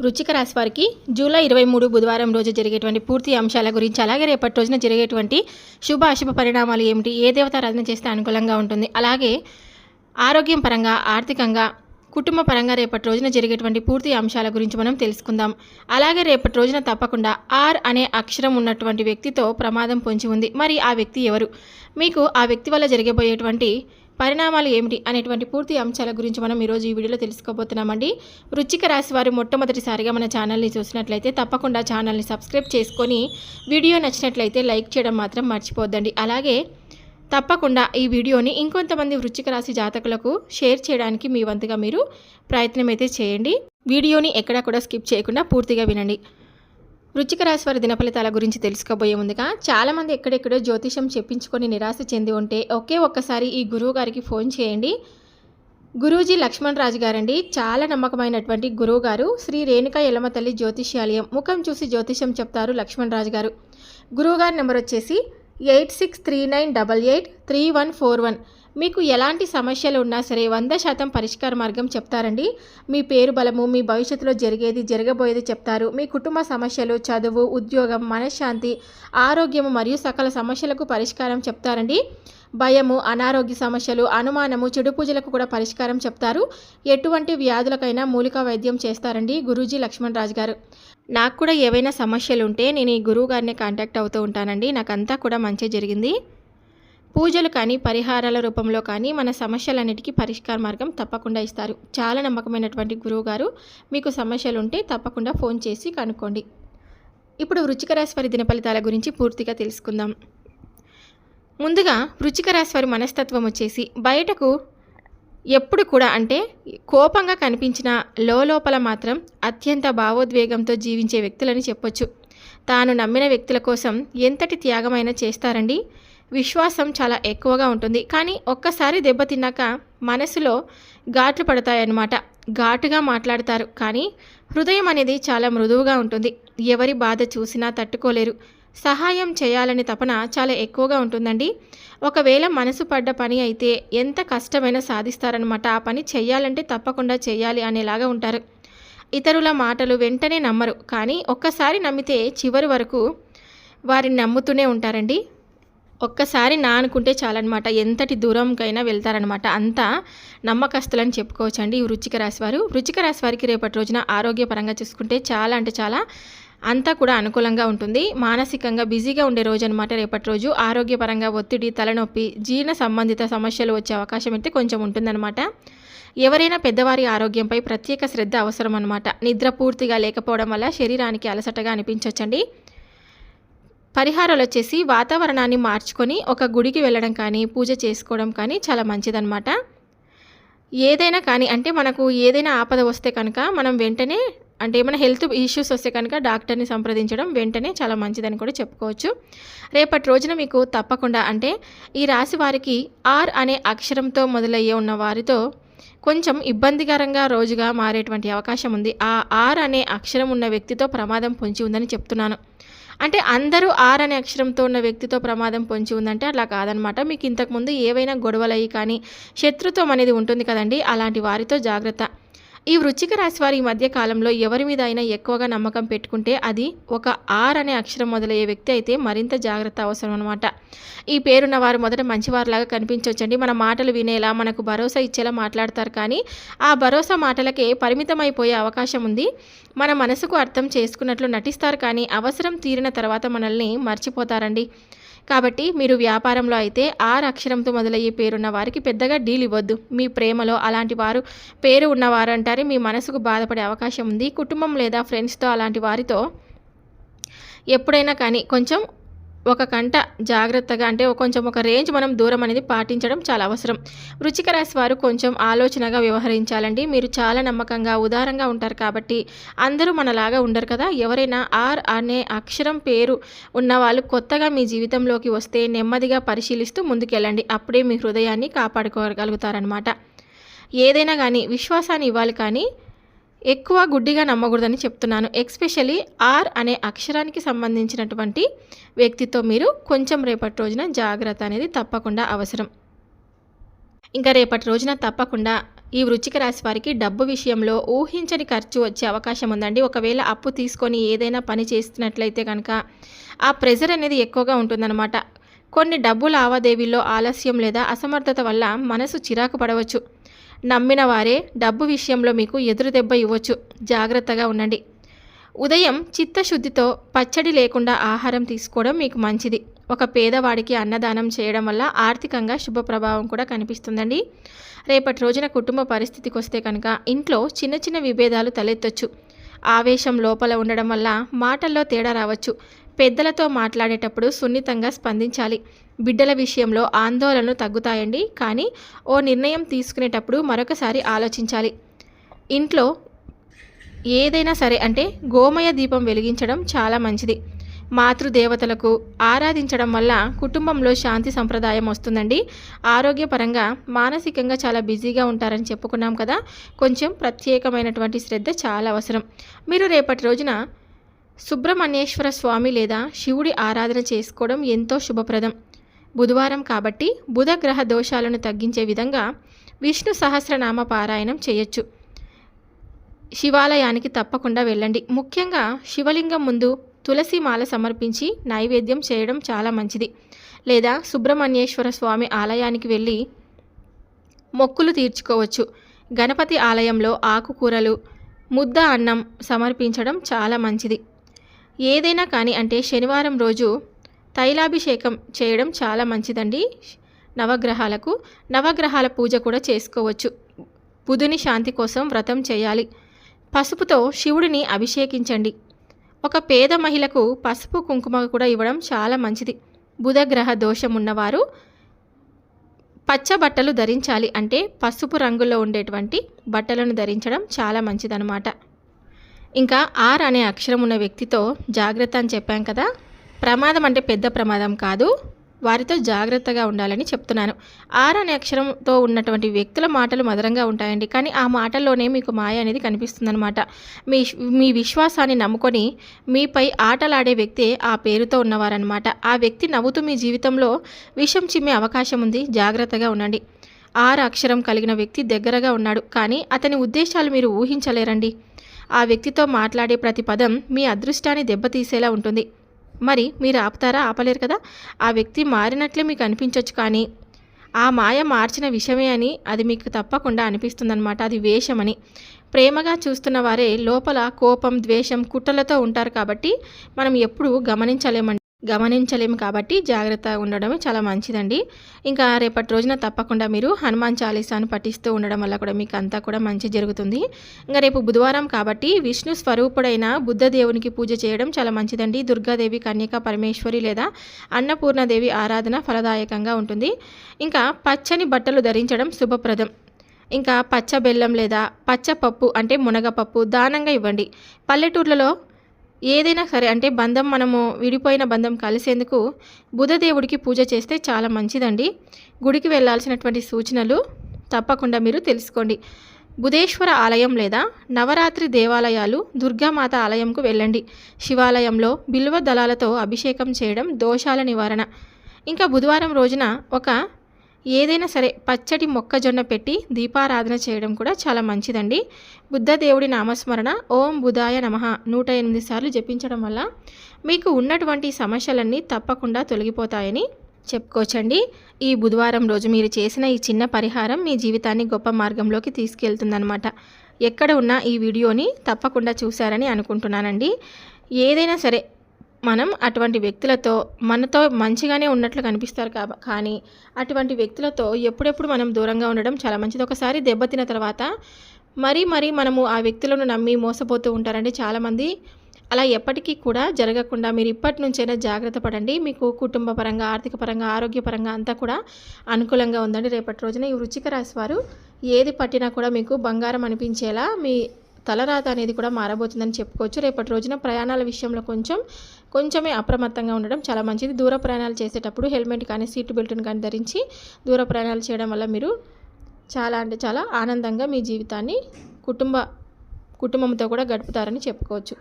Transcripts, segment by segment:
వృచ్చిక రాశి వారికి జూలై ఇరవై మూడు బుధవారం రోజు జరిగేటువంటి పూర్తి అంశాల గురించి అలాగే రేపటి రోజున జరిగేటువంటి శుభ అశుభ పరిణామాలు ఏమిటి ఏ దేవతారాధన చేస్తే అనుకూలంగా ఉంటుంది అలాగే ఆరోగ్యం పరంగా ఆర్థికంగా కుటుంబ పరంగా రేపటి రోజున జరిగేటువంటి పూర్తి అంశాల గురించి మనం తెలుసుకుందాం. అలాగే రేపటి రోజున తప్పకుండా ఆర్ అనే అక్షరం ఉన్నటువంటి వ్యక్తితో ప్రమాదం పొంచి ఉంది. మరి ఆ వ్యక్తి ఎవరు? మీకు ఆ వ్యక్తి వల్ల జరిగబోయేటువంటి పరిణామాలు ఏమిటి అనేటువంటి పూర్తి అంశాల గురించి మనం ఈరోజు ఈ వీడియోలో తెలుసుకోబోతున్నామండి. వృచ్చిక రాశి వారు మొట్టమొదటిసారిగా మన ఛానల్ని చూసినట్లయితే తప్పకుండా ఛానల్ని సబ్స్క్రైబ్ చేసుకొని వీడియో నచ్చినట్లయితే లైక్ చేయడం మాత్రం మర్చిపోద్దండి. అలాగే తప్పకుండా ఈ వీడియోని ఇంకొంతమంది వృచ్చిక రాశి జాతకులకు షేర్ చేయడానికి మీ వంతుగా మీరు ప్రయత్నం అయితే చేయండి. వీడియోని ఎక్కడా కూడా స్కిప్ చేయకుండా పూర్తిగా వినండి. వృచ్చిక రాశి వారి దినఫలితాల గురించి తెలుసుకోబోయే ముందుగా చాలామంది ఎక్కడెక్కడో జ్యోతిషం చెప్పించుకొని నిరాశ చెంది ఉంటే ఒకే ఒక్కసారి ఈ గురువు గారికి ఫోన్ చేయండి. గురూజీ లక్ష్మణ్ రాజు గారండి. చాలా నమ్మకమైనటువంటి గురువు గారు. శ్రీ రేణుక యలమ తల్లి జ్యోతిష్యాలయం ముఖం చూసి జ్యోతిషం చెప్తారు లక్ష్మణ్ రాజు గారు. గురువుగారి నెంబర్ వచ్చేసి eight six three nine double eight three one four one. మీకు ఎలాంటి సమస్యలు ఉన్నా సరే వంద శాతం పరిష్కార మార్గం చెప్తారండి. మీ పేరు బలము మీ భవిష్యత్తులో జరిగేది జరగబోయేది చెప్తారు. మీ కుటుంబ సమస్యలు చదువు ఉద్యోగం మనశ్శాంతి ఆరోగ్యము మరియు సకల సమస్యలకు పరిష్కారం చెప్తారండి. భయము అనారోగ్య సమస్యలు అనుమానము చెడు పూజలకు కూడా పరిష్కారం చెప్తారు. ఎటువంటి వ్యాధులకైనా మూలిక వైద్యం చేస్తారండి గురూజీ లక్ష్మణ్ రాజు గారు. నాకు కూడా ఏవైనా సమస్యలు ఉంటే నేను ఈ గురువు గారిని కాంటాక్ట్ అవుతూ ఉంటానండి. నాకంతా కూడా మంచి జరిగింది. పూజలు కానీ పరిహారాల రూపంలో కానీ మన సమస్యలన్నిటికీ పరిష్కార మార్గం తప్పకుండా ఇస్తారు. చాలా నమ్మకమైనటువంటి గురువు గారు మీకు సమస్యలు ఉంటే తప్పకుండా ఫోన్ చేసి కనుక్కోండి. ఇప్పుడు వృచ్చిక రాశి వారి దిన ఫలితాల గురించి పూర్తిగా తెలుసుకుందాం. ముందుగా వృచ్చిక రాశి వారి మనస్తత్వం వచ్చేసి బయటకు ఎప్పుడు కూడా అంటే కోపంగా కనిపించిన లోపల మాత్రం అత్యంత భావోద్వేగంతో జీవించే వ్యక్తులని చెప్పొచ్చు. తాను నమ్మిన వ్యక్తుల కోసం ఎంతటి త్యాగమైనా చేస్తారండి? విశ్వాసం చాలా ఎక్కువగా ఉంటుంది. కానీ ఒక్కసారి దెబ్బతిన్నాక మనసులో ఘాట్లు పడతాయన్నమాట. ఘాటుగా మాట్లాడతారు. కానీ హృదయం అనేది చాలా మృదువుగా ఉంటుంది. ఎవరి బాధ చూసినా తట్టుకోలేరు. సహాయం చేయాలని తపన చాలా ఎక్కువగా ఉంటుందండి. ఒకవేళ మనసు పడ్డ పని అయితే ఎంత కష్టమైనా సాధిస్తారనమాట ఆ పని చేయాలంటే తప్పకుండా చేయాలి అనేలాగా ఉంటారు. ఇతరుల మాటలు వెంటనే నమ్మరు. కానీ ఒక్కసారి నమ్మితే చివరి వరకు వారిని నమ్ముతూనే ఉంటారండి. ఒక్కసారి నా అనుకుంటే చాలన్నమాట. ఎంతటి దూరంకైనా వెళ్తారనమాట అంతా నమ్మకస్తులని చెప్పుకోవచ్చండి ఈ వృచ్చిక రాశి వారు. వృచ్చిక రాశి వారికి రేపటి రోజున ఆరోగ్యపరంగా చూసుకుంటే చాలా అంటే చాలా అంతా కూడా అనుకూలంగా ఉంటుంది. మానసికంగా బిజీగా ఉండే రోజు అనమాట రేపటి రోజు. ఆరోగ్యపరంగా ఒత్తిడి తలనొప్పి జీర్ణ సంబంధిత సమస్యలు వచ్చే అవకాశం అయితే కొంచెం ఉంటుందన్నమాట. ఎవరైనా పెద్దవారి ఆరోగ్యంపై ప్రత్యేక శ్రద్ధ అవసరం అనమాట నిద్ర పూర్తిగా లేకపోవడం వల్ల శరీరానికి అలసటగా అనిపించవచ్చండి పరిహారాలు వచ్చేసి వాతావరణాన్ని మార్చుకొని ఒక గుడికి వెళ్ళడం కానీ పూజ చేసుకోవడం కానీ చాలా మంచిదన్నమాట. ఏదైనా కానీ అంటే మనకు ఏదైనా ఆపద వస్తే కనుక మనం వెంటనే అంటే ఏమైనా హెల్త్ ఇష్యూస్ వస్తే కనుక డాక్టర్ని సంప్రదించడం వెంటనే చాలా మంచిదని కూడా చెప్పుకోవచ్చు. రేపటి రోజున మీకు తప్పకుండా అంటే ఈ రాశి వారికి ఆర్ అనే అక్షరంతో మొదలయ్యే ఉన్న వారితో కొంచెం ఇబ్బందికరంగా రోజుగా మారేటువంటి అవకాశం ఉంది. ఆ ఆర్ అనే అక్షరం ఉన్న వ్యక్తితో ప్రమాదం పొంచి ఉందని చెప్తున్నాను. అంటే అందరూ ఆర్ అనే అక్షరంతో ఉన్న వ్యక్తితో ప్రమాదం పొంచి ఉందంటే అట్లా కాదనమాట. మీకు ఇంతకుముందు ఏవైనా గొడవలయ్యి కానీ శత్రుత్వం అనేది ఉంటుంది కదండి అలాంటి వారితో జాగ్రత్త. ఈ వృచ్చిక రాశి వారి ఈ మధ్య కాలంలో ఎవరి మీద అయినా ఎక్కువగా నమ్మకం పెట్టుకుంటే అది ఒక ఆర్ అనే అక్షరం మొదలయ్యే వ్యక్తి అయితే మరింత జాగ్రత్త అవసరం అనమాట ఈ పేరున్న వారు మొదట మంచివారిలాగా కనిపించవచ్చండి మన మాటలు వినేలా మనకు భరోసా ఇచ్చేలా మాట్లాడతారు. కానీ ఆ భరోసా మాటలకే పరిమితమైపోయే అవకాశం ఉంది. మన మనసుకు అర్థం చేసుకున్నట్లు నటిస్తారు. కానీ అవసరం తీరిన తర్వాత మనల్ని మర్చిపోతారండి. కాబట్టి మీరు వ్యాపారంలో అయితే ఆర్ అక్షరంతో మొదలయ్యే పేరున్న వారికి పెద్దగా డీల్ ఇవ్వద్దు. మీ ప్రేమలో అలాంటి వారు పేరు ఉన్నవారు అంటారే మీ మనసుకు బాధపడే అవకాశం ఉంది. కుటుంబం లేదా ఫ్రెండ్స్తో అలాంటి వారితో ఎప్పుడైనా కానీ కొంచెం ఒక కంట జాగ్రత్తగా అంటే కొంచెం ఒక రేంజ్ మనం దూరం అనేది పాటించడం చాలా అవసరం. వృచ్చిక రాశి వారు కొంచెం ఆలోచనగా వ్యవహరించాలండి. మీరు చాలా నమ్మకంగా ఉదారంగా ఉంటారు కాబట్టి అందరూ మనలాగా ఉండరు కదా. ఎవరైనా ఆర్ అనే అక్షరం పేరు ఉన్న వాళ్ళు కొత్తగా మీ జీవితంలోకి వస్తే నెమ్మదిగా పరిశీలిస్తూ ముందుకెళ్ళండి. అప్పుడే మీ హృదయాన్ని కాపాడుకోగలుగుతారనమాట ఏదైనా కానీ విశ్వాసాన్ని ఇవ్వాలి కానీ ఎక్కువ గుడ్డిగా నమ్మకూడదని చెప్తున్నాను. ఎక్స్పెషలీ ఆర్ అనే అక్షరానికి సంబంధించినటువంటి వ్యక్తితో మీరు కొంచెం రేపటి రోజున జాగ్రత్త అనేది తప్పకుండా అవసరం. ఇంకా రేపటి రోజున తప్పకుండా ఈ వృచ్చిక రాశి వారికి డబ్బు విషయంలో ఊహించని ఖర్చు వచ్చే అవకాశం ఉందండి. ఒకవేళ అప్పు తీసుకొని ఏదైనా పని చేస్తున్నట్లయితే కనుక ఆ ప్రెజర్ అనేది ఎక్కువగా ఉంటుందన్నమాట. కొన్ని డబ్బు లావాదేవీల్లో ఆలస్యం లేదా అసమర్థత వల్ల మనసు చిరాకు పడవచ్చు. నమ్మిన వారే డబ్బు విషయంలో మీకు ఎదురు దెబ్బ ఇవ్వచ్చు. జాగ్రత్తగా ఉండండి. ఉదయం చిత్తశుద్ధితో పచ్చడి లేకుండా ఆహారం తీసుకోవడం మీకు మంచిది. ఒక పేదవాడికి అన్నదానం చేయడం వల్ల ఆర్థికంగా శుభ ప్రభావం కూడా కనిపిస్తుందండి. రేపటి రోజున కుటుంబ పరిస్థితికి వస్తే కనుక ఇంట్లో చిన్న చిన్న విభేదాలు తలెత్తొచ్చు. ఆవేశం లోపల ఉండడం వల్ల మాటల్లో తేడా రావచ్చు. పెద్దలతో మాట్లాడేటప్పుడు సున్నితంగా స్పందించాలి. బిడ్డల విషయంలో ఆందోళనలు తగ్గుతాయండి. కానీ ఓ నిర్ణయం తీసుకునేటప్పుడు మరొకసారి ఆలోచించాలి. ఇంట్లో ఏదైనా సరే అంటే గోమయ దీపం వెలిగించడం చాలా మంచిది. మాతృదేవతలకు ఆరాధించడం వల్ల కుటుంబంలో శాంతి సంప్రదాయం వస్తుందండి. ఆరోగ్యపరంగా మానసికంగా చాలా బిజీగా ఉంటారని చెప్పుకున్నాం కదా. కొంచెం ప్రత్యేకమైనటువంటి శ్రద్ధ చాలా అవసరం. మీరు రేపటి రోజున సుబ్రహ్మణ్యేశ్వర స్వామి లేదా శివుడి ఆరాధన చేసుకోవడం ఎంతో శుభప్రదం. బుధవారం కాబట్టి బుధ గ్రహ దోషాలను తగ్గించే విధంగా విష్ణు సహస్రనామ పారాయణం చేయొచ్చు. శివాలయానికి తప్పకుండా వెళ్ళండి. ముఖ్యంగా శివలింగం ముందు తులసి మాల సమర్పించి నైవేద్యం చేయడం చాలా మంచిది. లేదా సుబ్రహ్మణ్యేశ్వర స్వామి ఆలయానికి వెళ్ళి మొక్కులు తీర్చుకోవచ్చు. గణపతి ఆలయంలో ఆకుకూరలు ముద్ద అన్నం సమర్పించడం చాలా మంచిది. ఏదైనా కానీ అంటే శనివారం రోజు తైలాభిషేకం చేయడం చాలా మంచిదండి. నవగ్రహాలకు నవగ్రహాల పూజ కూడా చేసుకోవచ్చు. బుధుని శాంతి కోసం వ్రతం చేయాలి. పసుపుతో శివుడిని అభిషేకించండి. ఒక పేద మహిళకు పసుపు కుంకుమ కూడా ఇవ్వడం చాలా మంచిది. బుధగ్రహ దోషం ఉన్నవారు పచ్చ బట్టలు ధరించాలి అంటే పసుపు రంగులో ఉండేటువంటి బట్టలను ధరించడం చాలా మంచిదనమాట ఇంకా ఆర్ అనే అక్షరం ఉన్న వ్యక్తితో జాగ్రత్త అని చెప్పాం కదా. ప్రమాదం అంటే పెద్ద ప్రమాదం కాదు. వారితో జాగ్రత్తగా ఉండాలని చెప్తున్నాను. ఆర్ అనే అక్షరంతో ఉన్నటువంటి వ్యక్తుల మాటలు మధురంగా ఉంటాయండి. కానీ ఆ మాటల్లోనే మీకు మాయ అనేది కనిపిస్తుందన్నమాట. మీ మీ విశ్వాసాన్ని నమ్ముకొని మీపై ఆటలాడే వ్యక్తే ఆ పేరుతో ఉన్నవారనమాట ఆ వ్యక్తి నవ్వుతూ మీ జీవితంలో విషం చిమ్మే అవకాశం ఉంది. జాగ్రత్తగా ఉండండి. ఆరు అక్షరం కలిగిన వ్యక్తి దగ్గరగా ఉన్నాడు. కానీ అతని ఉద్దేశాలు మీరు ఊహించలేరండి. ఆ వ్యక్తితో మాట్లాడే ప్రతి పదం మీ అదృష్టాన్ని దెబ్బతీసేలా ఉంటుంది. మరి మీరు ఆపుతారా? ఆపలేరు కదా? ఆ వ్యక్తి మారినట్లే మీకు అనిపించవచ్చు కానీ ఆ మాయ మార్చిన విషయమే అని అది మీకు తప్పకుండా అనిపిస్తుందన్నమాట. అది వేషమని. ప్రేమగా చూస్తున్న వారే లోపల కోపం ద్వేషం కుట్రలతో ఉంటారు కాబట్టి మనం ఎప్పుడూ గమనించలేమండి. గమనించలేము కాబట్టి జాగ్రత్తగా ఉండడమే చాలా మంచిదండి. ఇంకా రేపటి రోజున తప్పకుండా మీరు హనుమాన్ చాలీసాను పఠిస్తూ ఉండడం వల్ల కూడా మీకు అంతా కూడా మంచి జరుగుతుంది. ఇంకా రేపు బుధవారం కాబట్టి విష్ణు స్వరూపుడైన బుద్ధదేవునికి పూజ చేయడం చాలా మంచిదండి. దుర్గాదేవి కన్యక పరమేశ్వరి లేదా అన్నపూర్ణదేవి ఆరాధన ఫలదాయకంగా ఉంటుంది. ఇంకా పచ్చని బట్టలు ధరించడం శుభప్రదం. ఇంకా పచ్చ బెల్లం లేదా పచ్చ పప్పు అంటే మునగపప్పు దానంగా ఇవ్వండి. పల్లెటూర్లలో ఏదైనా సరే అంటే బంధం మనము విడిపోయిన బంధం కలిసేందుకు బుధదేవుడికి పూజ చేస్తే చాలా మంచిదండి. గుడికి వెళ్ళాల్సినటువంటి సూచనలు తప్పకుండా మీరు తెలుసుకోండి. బుధేశ్వర ఆలయం లేదా నవరాత్రి దేవాలయాలు దుర్గామాత ఆలయంకు వెళ్ళండి. శివాలయంలో బిల్వ దళాలతో అభిషేకం చేయడం దోషాల నివారణ. ఇంకా బుధవారం రోజున ఒక ఏదైనా సరే పచ్చటి మొక్కజొన్న పెట్టి దీపారాధన చేయడం కూడా చాలా మంచిదండి. బుద్ధదేవుడి నామస్మరణ ఓం బుధాయ నమ నూట ఎనిమిది సార్లు జపించడం వల్ల మీకు ఉన్నటువంటి సమస్యలన్నీ తప్పకుండా తొలగిపోతాయని చెప్పుకోవచ్చండి. ఈ బుధవారం రోజు మీరు చేసిన ఈ చిన్న పరిహారం మీ జీవితాన్ని గొప్ప మార్గంలోకి తీసుకెళ్తుందనమాట ఎక్కడ ఉన్న ఈ వీడియోని తప్పకుండా చూశారని అనుకుంటున్నానండి. ఏదైనా సరే మనం అటువంటి వ్యక్తులతో మనతో మంచిగానే ఉన్నట్లు కనిపిస్తారు కాబ కానీ అటువంటి వ్యక్తులతో ఎప్పుడెప్పుడు మనం దూరంగా ఉండడం చాలా మంచిది. ఒకసారి దెబ్బతిన తర్వాత మరీ మరీ మనము ఆ వ్యక్తులను నమ్మి మోసపోతూ ఉంటారండి చాలామంది. అలా ఎప్పటికీ కూడా జరగకుండా మీరు ఇప్పటి నుంచైనా జాగ్రత్త పడండి. మీకు కుటుంబ పరంగా ఆర్థిక పరంగా ఆరోగ్యపరంగా అంతా కూడా అనుకూలంగా ఉందండి. రేపటి రోజున ఈ వృచ్చిక రాశి వారు ఏది పట్టినా కూడా మీకు బంగారం అనిపించేలా మీ తలరాత అనేది కూడా మారబోతుందని చెప్పుకోవచ్చు. రేపటి రోజున ప్రయాణాల విషయంలో కొంచెం కొంచెమే అప్రమత్తంగా ఉండడం చాలా మంచిది. దూర ప్రయాణాలు చేసేటప్పుడు హెల్మెట్ కానీ సీట్ బెల్ట్ని కానీ ధరించి దూర ప్రయాణాలు చేయడం వల్ల మీరు చాలా అంటే చాలా ఆనందంగా మీ జీవితాన్ని కుటుంబ కుటుంబంతో కూడా గడుపుతారని చెప్పుకోవచ్చు.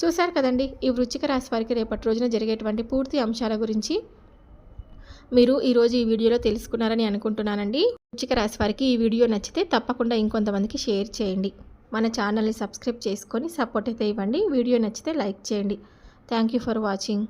చూశారు కదండి ఈ వృచ్చిక రాశి వారికి రేపటి రోజున జరిగేటువంటి పూర్తి అంశాల గురించి మీరు ఈరోజు ఈ వీడియోలో తెలుసుకున్నారని అనుకుంటున్నానండి. వృచ్చిక రాశి వారికి ఈ వీడియో నచ్చితే తప్పకుండా ఇంకొంతమందికి షేర్ చేయండి. మన ఛానల్ని సబ్స్క్రైబ్ చేసుకొని సపోర్ట్ అయితే ఇవ్వండి. వీడియో నచ్చితే లైక్ చేయండి. Thank you for watching